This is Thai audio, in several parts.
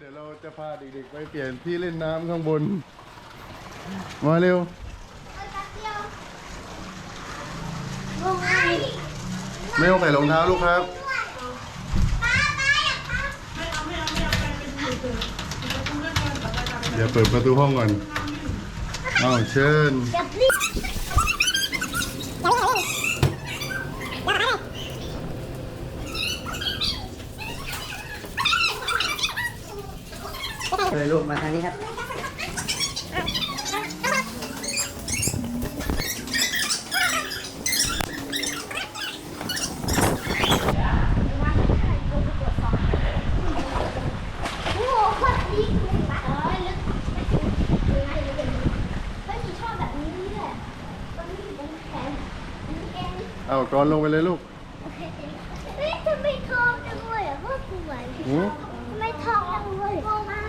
เดี๋ยวเราจะพาเด็กๆไปเปลี่ยนที่เล่นน้ำข้างบน มาเร็ว ไม่ต้องใส่รองเท้าลูกครับ เดี๋ยวเปิดประตูห้องก่อน อ้าวเชิญเลยลูกมาทางนี้ครับ โอ้โหโคตรดี เลยปะเอ้ยลึกไม่มีชอบแบบนี้แหละตรงนี้อยู่ตรงแขนนี่เองเอาก่อนลงไปเลยลูก เฮ้ยทำไมทองจังเลยอะพ่อสวย หือ ทำไมทองจังเลยมองมา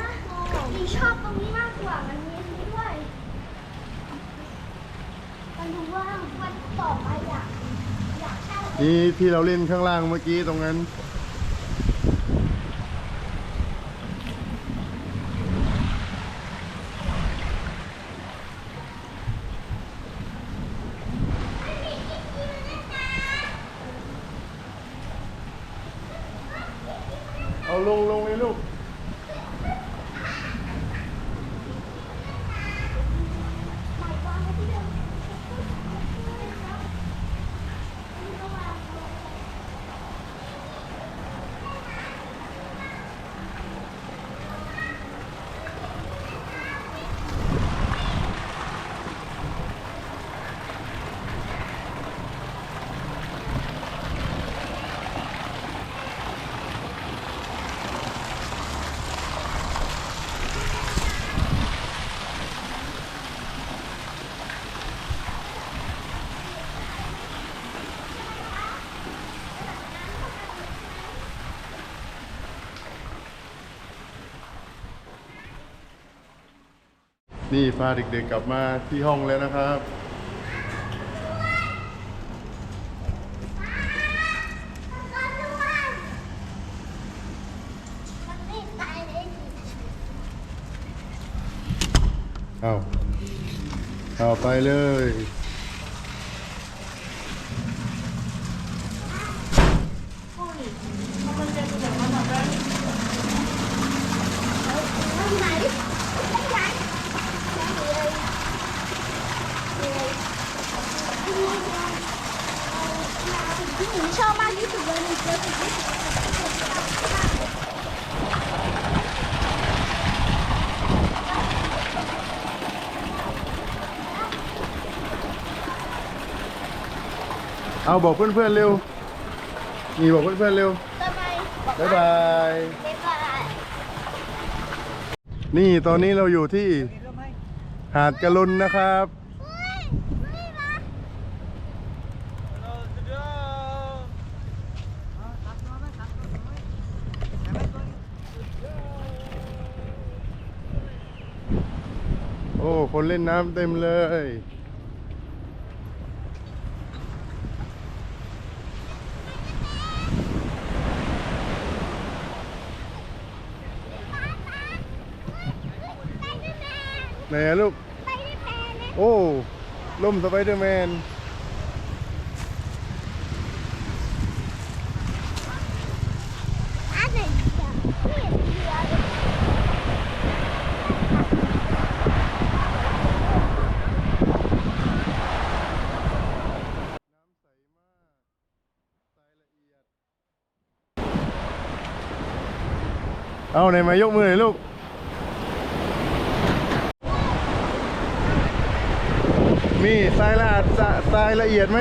ดีชอบตรงนี้มากกว่ามันนี้ด้วยมันดูว่ามันต่อไปอยากอยากเช่า นี่ ที่เราเล่นข้างล่างเมื่อกี้ตรงนั้น นี่พาเด็กๆกลับมาที่ห้องแล้วนะครับ เอาเอาไปเลย ที่หนูชอบมากที่สุดเลยหนูเจอสิ่งที่ เอาบอกเพื่อนๆเร็ว นี่บอกเพื่อนๆเร็วทำไมบ๊ายบาย บ๊ายบาย นี่ตอนนี้เราอยู่ที่หาดกะลุนนะครับ โอ้ คนเล่นน้ำเต็มเลย นอะลูกไปได้แพนนะโอ้ล่มสไปเดอร์แมนอันไหนเดียวไม่เห็นเรือเลยเอาไหนมายกมือหน่อยลูก มีทรายละอาดสะทรายละเอียดไหม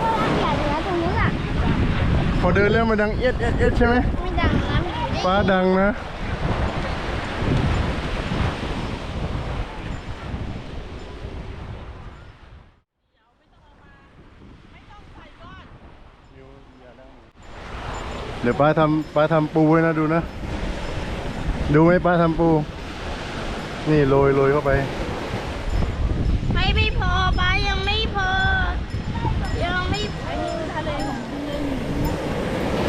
ก็รักใหญ่เลยนะตรงนู้นอะพอเดินแล้วมันดังเอียดเอียดเอียดใช่ไหมไม่ดังนะฟ้าดังนะเดี๋ยวป้าทำป้าทำปูไว้นะดูนะ ดูไหมป้าทำปู นี่โรยโรยเข้าไป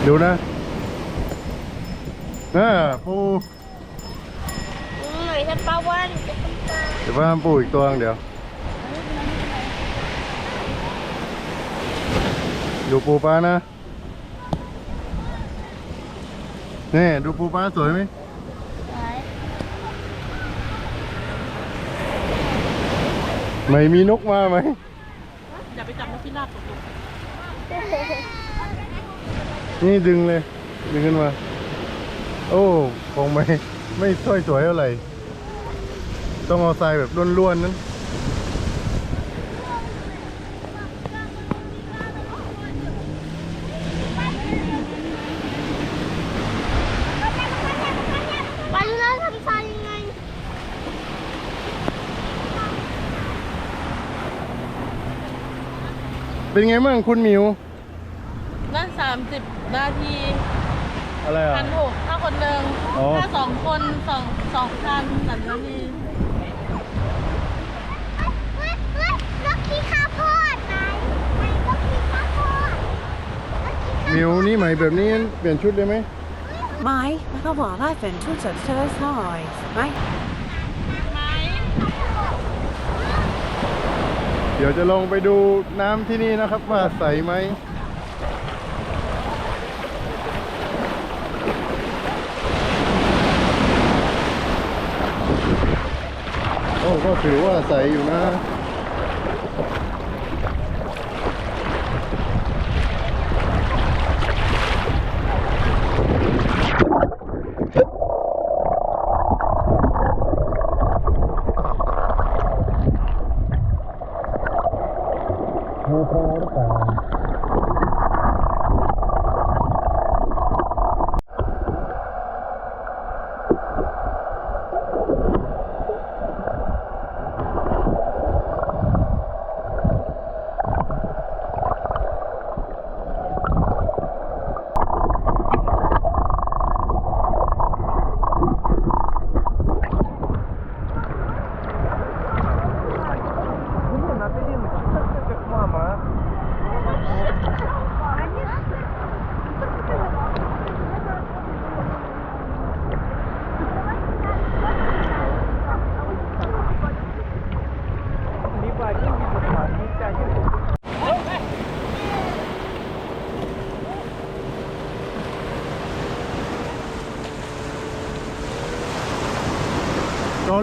ดูนะอ่าปูกันปลาวันไปกันปลาเดี๋ยวป้าทำปูอีกตัวนึงเดี๋ยว ดูปูปลานะ นี่ ดูปูปลาสวยไหมไม่มีนกมาไหมอย่าไปจับนกพิราบตกลง นี่ดึงเลย ดึงขึ้นมา โอ้คงไม่ไม่สวยสวยเท่าไหร่ ต้องเอาทรายแบบล้วนๆนั้นปลาลูน่าทำทรายยังไงเป็นไงบ้างคุณหมิวนั่น สามสิบนาทีอะไรอะ พันหกถ้าคนหนึ่งอ๋อ ถ้าสองคนสองสองพันสามนาทีเฮ้ยเฮ้ยนกขี้ข้าวโพดไหนไหนนกขี้ข้าวโพดนกขี้หมิวนี่ไหมแบบนี้เปลี่ยนชุดได้ไหมไม่แล้วก็บอกว่าเป็นชุดจัดเสื้อหน่อยไหมไหมเดี๋ยวจะลงไปดูน้ำที่นี่นะครับว่าใสไหม ก็ถือว่าใสอยู่นะ ก่อน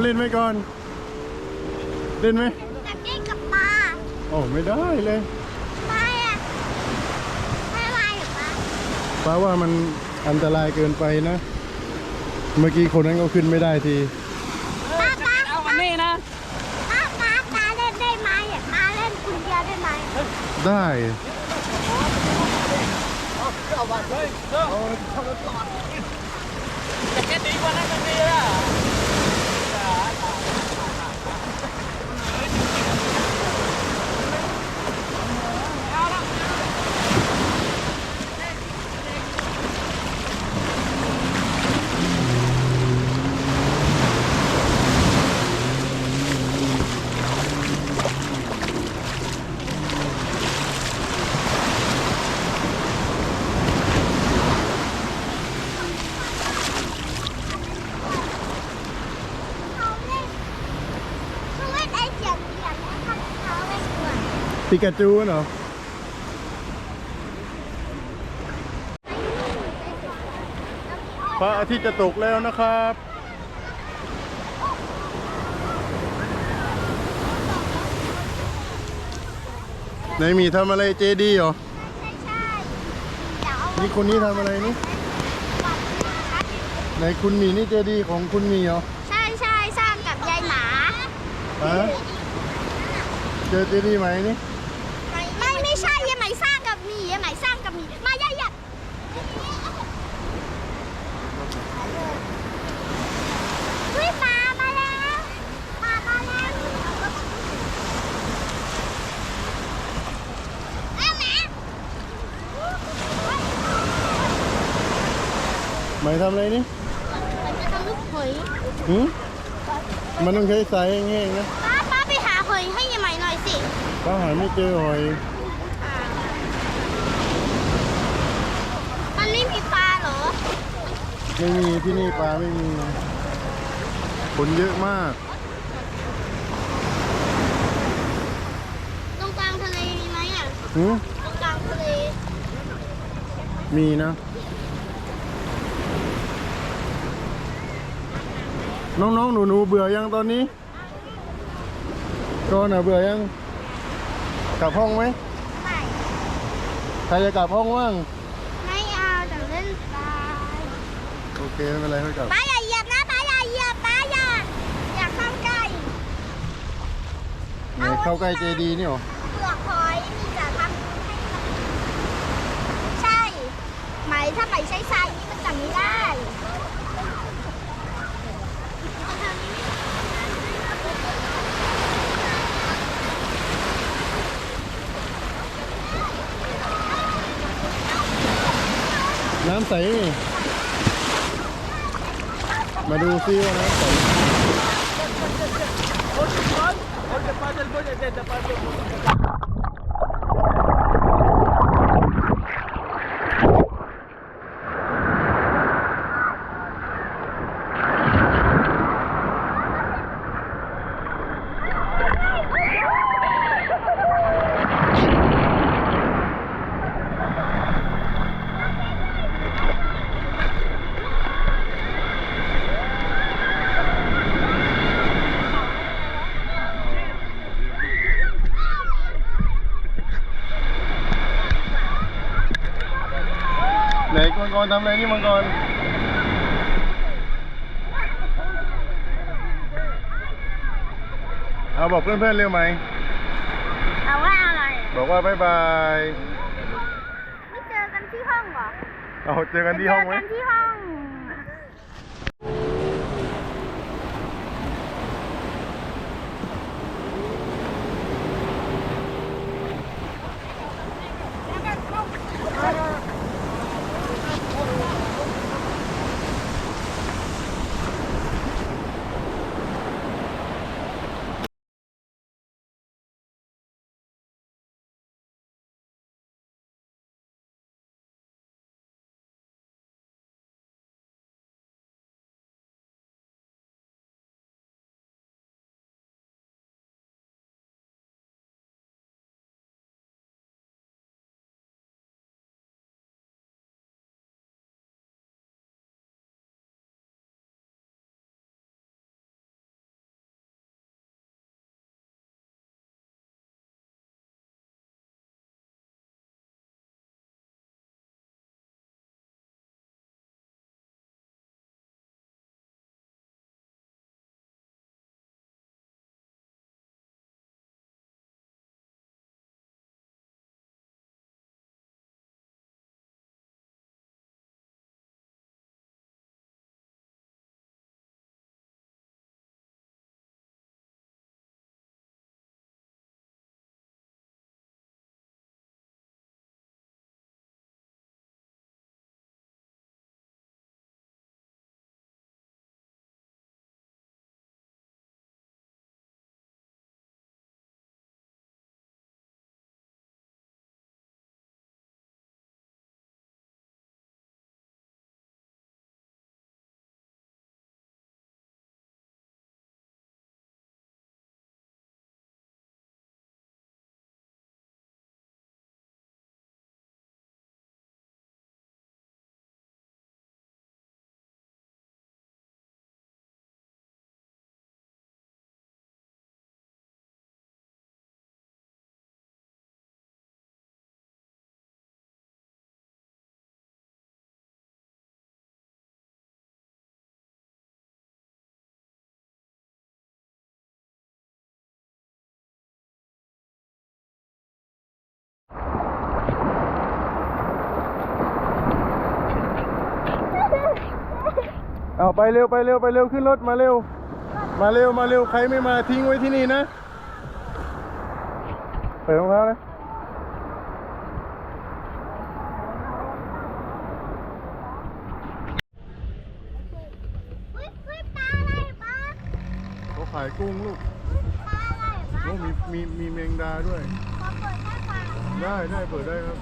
เล่นไหมก่อน เล่นไหมอยากเล่นกับปลาโอ้ไม่ได้เลยไม่อะไม่อะไรหรอปะป้าว่ามันอันตรายเกินไปนะ เมื่อกี้คนนั้นก็ขึ้นไม่ได้ทีป้าป้าเอาวันนี้นะป้าป้าป้าเล่นได้ไหมอะป้าเล่นคนเดียวได้ไหมได้จะแค่ดีกว่านั้นก็ดีละ เขาเล่นเขาเล่นไอ้เสียงเสียงนะครับเขาเล่นด้วย ปิกาจูเหรอพระอาทิตย์จะตกแล้วนะครับไหนมีทำอะไรเจดีเหรอใช่ใช่เดี๋ยวเอานี่คนนี้ทำอะไรนี่ไหนคุณมีนี่เจดีของคุณมีเหรอ ใช่ใช่สร้างกับยายหมาฮะเจอเจดีไหมนี่ ไม่ไม่ใช่ยายไหมสร้างกับหมียายไหมสร้างกับหมีมายายหยัดเฮ้ยปลามาแล้วปลามาแล้วแม่แม่ ไหมทำอะไรนี่มันจะทำลูกหอยหืมมันต้องใช้สายแห้งๆนะป้าป้าไปหาหอยให้ยายไหมหน่อยสิป้าหาไม่เจอหอยมันไม่มีปลาเหรอไม่มีที่นี่ปลาไม่มีคนเยอะมาก ตรงกลางทะเลมีไหมอะหืมตรงกลางทะเลมีนะ น้องๆ หนูๆ เบื่อยังตอนนี้ก็น่ะเบื่อยัง กลับห้องไหมไม่ใครจะกลับห้องว่าง ไม่เอาแต่เล่นปลาโอเคไม่เป็นไรค่อยกลับ ป้าอย่าเหยียบนะป้าอย่าเหยียบป้าอย่าอย่าเข้าใกล้ไหนเข้าใกล้เจดีนี่หรอ เปลือกหอยมีจะทำให้มันใช่ไหมถ้าไหมใช้ทรายนี่มันจะไม่ได้ น้ำใส มาดูซิว่าน้ำใส รทำอะไรนี่มังกรเอาบอกเพื่อนๆเร็วไหมเอาว่าอะไรบอกว่าบายบาย ไม่เจอกันที่ห้องเหรอเอาเจอกันที่ห้องไหมเจอกันที่ห้อง เอาไปเร็วไปเร็วไปเร็วขึ้นรถมาเร็ว มาเร็วมาเร็วใครไม่มาทิ้งไว้ที่นี่นะเปิดรองเท้าเลยเฮ้ยเฮ้ยปลาอะไรปลาเขาขายกุ้งลูกปลาอะไรปลาโอ้มีมีมีแมงดาด้วยขอเปิดให้ฟังได้ได้เปิดได้ครับ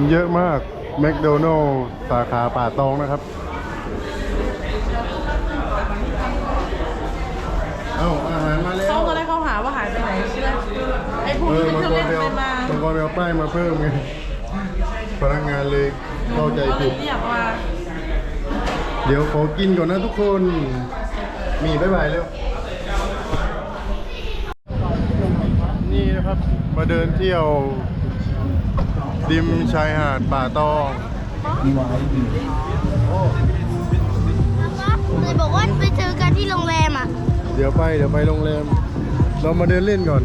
คนเยอะมากแมคโดนัลล์สาขาป่าตองนะครับ เอ้าอาหารมาแล้วเขาก็เลยเขาหาว่าหายไปไหนใช่ไหมไอ้พวกเออที่บางจะคนเล่นไปไปเอามาบางคนไปเอาป้ายมาเพิ่มไงพนักงานเลยเข้าใจก็เลผิยดเรียกว่าเดี๋ยวขอกินก่อนนะทุกคน มีบ๊ายบายเร็วนี่นะครับ มาเดินเที่ยว ริมชายหาดป่าตองเลยบอกว่าไปเจอกันที่โรงแรมอะ เดี๋ยวไปเดี๋ยวไปโรงแรม เรามาเดินเล่นก่อน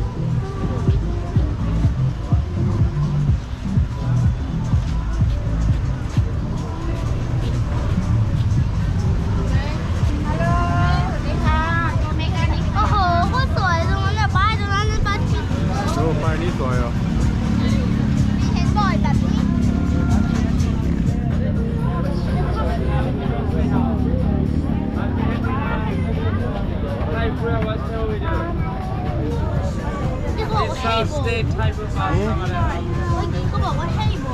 ที่เขาบอกว่าให้โบเมื่อกี้เขาบอกว่าให้โบ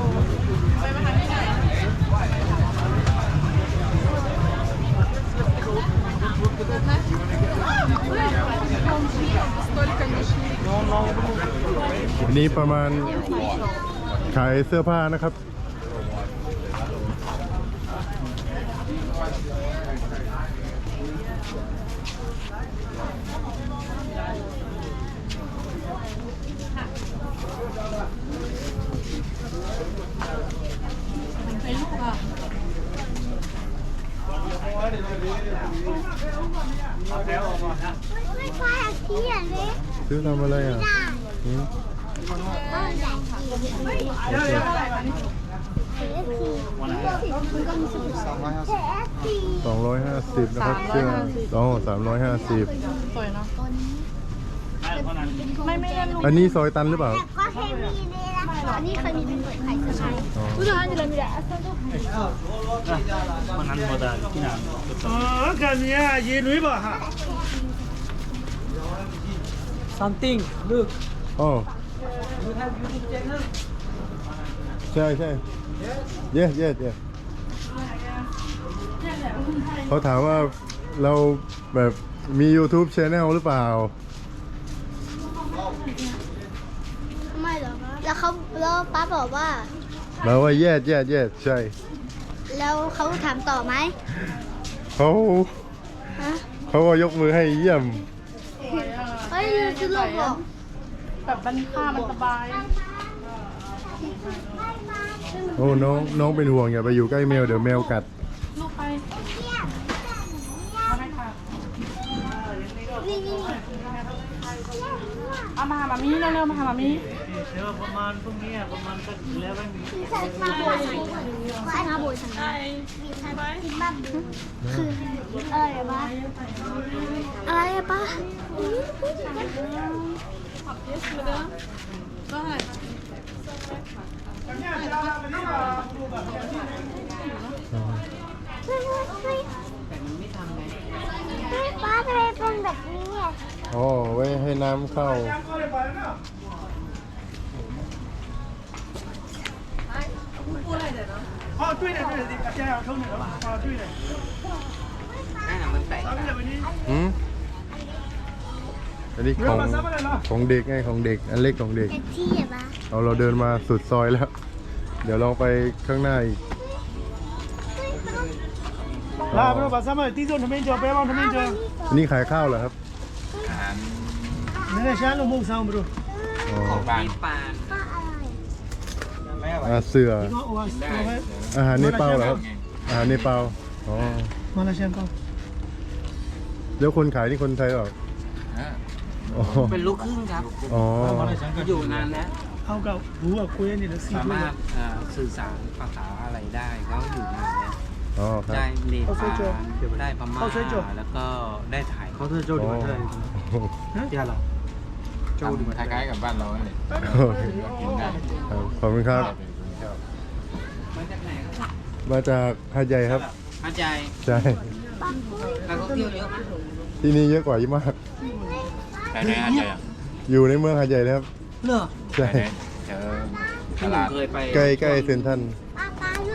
อันนี้ประมาณขายเสื้อผ้านะครับ ไม่ใช่อะที่อะเลยซื้อทำอะไรอะหืมบ้านใหญ่เอฟซีสองร้อยห้าสิบนะครับเสื้ออ๋อสามร้อยห้าสิบ ไม่ไม่ได้อันนี้ซอยตันหรือเปล่า ก็เคยมีเลยนะคะนี่เคยมีเป็นเปิดขายเสื้อผ้าผู้ชายจะมีแต่เสื้อผ้า 어, 감이 야. 얘 루이 봐. Something. Look. อ๋อ You have YouTube channel. ใช่ใช่เย้เย้เย้เขาถามว่าเราแบบมี YouTube Channel หรือเปล่า เขาแล้วป้าบอกว่าเราว่าเย้เย้เย้ใช่แล้วเขาถามต่อไหมเขาฮะเขาก็ยกมือให้เยี่ยม เฮ้ยคือลูกบอกแบบบันค่ามันสบาย โอ้น้องน้องเป็นห่วงอย่าไปอยู่ใกล้แมวเดี๋ยวแมวกัด นี่นี่เอามาหามามีเร็วๆมาหามามีเดี๋ยวประมาณพรุ่งนี้อะประมาณสักแล้วไม่มีใส่มาโบยใส่มาโบยใส่ไปกินบ้างคืออะไรอะป้าอะไรอะป้าก็เท่าไหร่ ป้าทำไมเป็นแบบนี้อ่ะ อ๋อไว้ให้น้ำเข้า 哦，对的对的，加油冲你了，啊对的。咱们这边呢， หืมอันนี้ 不 ข 要 อง 把咱们来了。 ของเด็กไงของเด็ก อันเล็กของเด็ก เอ็ที่อะป้า เอาเราเดินมาสุดซอยแล้ว เดี๋ยวลองไปข้างหน้าอีก ลาไปรู้ภาษามาตีจนทำไมจอไปบ้างทำไมจอนี่ขายข้าวเหรอครับอาหารนี่ได้ช้าลงมุกซาวบรูของบานปานแม่ไหเสืออาหารเนปาลเหรอครับอาหารเนปาลอ๋อมาลลเซียก็แล้วคนขายนี่คนไทยหรอเป็นลูกครึ่งครับอ๋ออยู่นานแล้วเขากับรู้ว่าคุยนี่แล้วสามารถสื่อสารภาษาอะไรได้เขาอยู่นานแล้ว อ๋อครับ ได้เนปาลได้พม่าแล้วก็ได้ไทยเขาเธอโจอ๋อ对了，คล้ายๆกับบ้านเราเนี่ยกินได้ครับขอบคุณครับ มาจากไหนครับ มาจากหาดใหญ่ครับอาจารย์ใช่นักท่องเที่ยวเยอะมากที่นี่เยอะกว่ายี่มากแต่ในอาจจะอยู่ในเมืองหาดใหญ่เลยครับเหรอใช่เจอพี่หนึ่งเคยไปใกล้ใกล้เซนทรันป้าป้าลูก